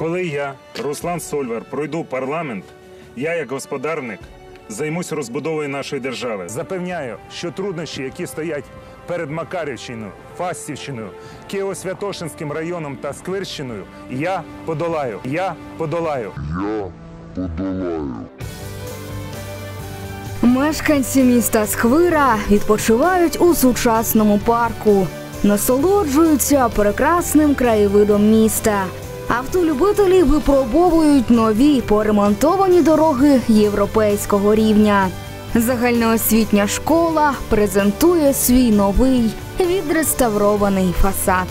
Коли я, Руслан Сольвар, пройду парламент, я, як господарник, займусь розбудовою нашої держави. Запевняю, що труднощі, які стоять перед Макарівщиною, Фастівщиною, Києво-Святошинським районом та Сквирщиною, я подолаю. Я подолаю. Мешканці міста Сквира відпочивають у сучасному парку, насолоджуються прекрасним краєвидом міста. Автолюбителі випробовують нові поремонтовані дороги європейського рівня. Загальноосвітня школа презентує свій новий відреставрований фасад.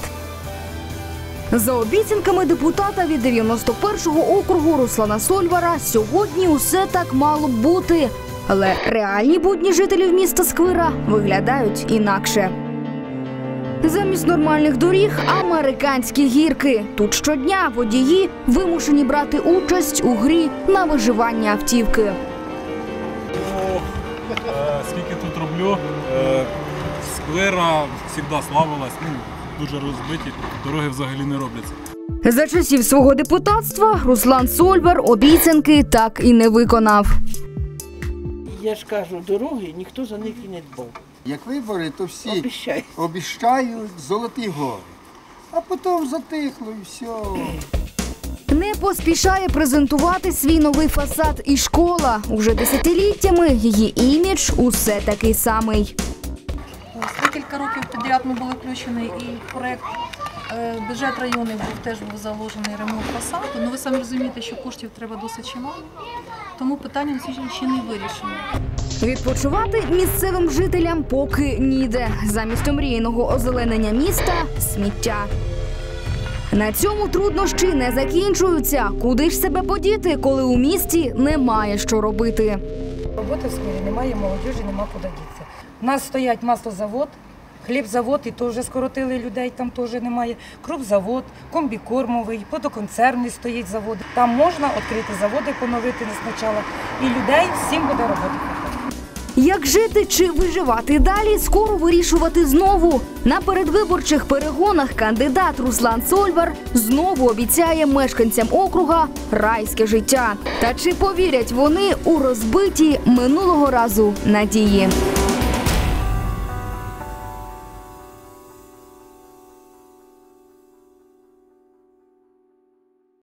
За обіцянками депутата від 91-го округу Руслана Сольвара, сьогодні усе так мало б бути. Але реальні будні жителів міста Сквира виглядають інакше. Замість нормальних доріг американські гірки. Тут щодня водії вимушені брати участь у грі на виживання автівки. Е, скільки тут роблю, е, сквера завжди славилась, ну, дуже розбиті, дороги взагалі не робляться. За часів свого депутатства Руслан Сольвар обіцянки так і не виконав. Я ж кажу, дороги ніхто за них і не дбав. Як вибори, то всі Обіщаю. обіщають золоті гори. А потім затихло і все. Не поспішає презентувати свій новий фасад і школа. Уже десятиліттями її імідж усе такий самий. Декілька років підряд ми були включені і проект е, бюджет районів був теж був заложений ремонт фасаду. Ну ви самі розумієте, що коштів треба досить чимало, тому питання на сьогодні ще не вирішено. Відпочивати місцевим жителям поки ніде. Замість омріяного озеленення міста сміття. На цьому труднощі не закінчуються. Куди ж себе подіти, коли у місті немає що робити? Роботи в скорі немає, молодіжі нема куди дітися. У нас стоять маслозавод, хлібзавод, і то вже скоротили людей, там теж немає. Крупзавод, комбікормовий, подоконцерний стоїть завод. Там можна відкрити заводи, поновити не спочатку. І людей всім буде роботи. Як жити чи виживати далі, скоро вирішувати знову. На передвиборчих перегонах кандидат Руслан Сольвар знову обіцяє мешканцям округа райське життя. Та чи повірять вони у розбиті минулого разу надії?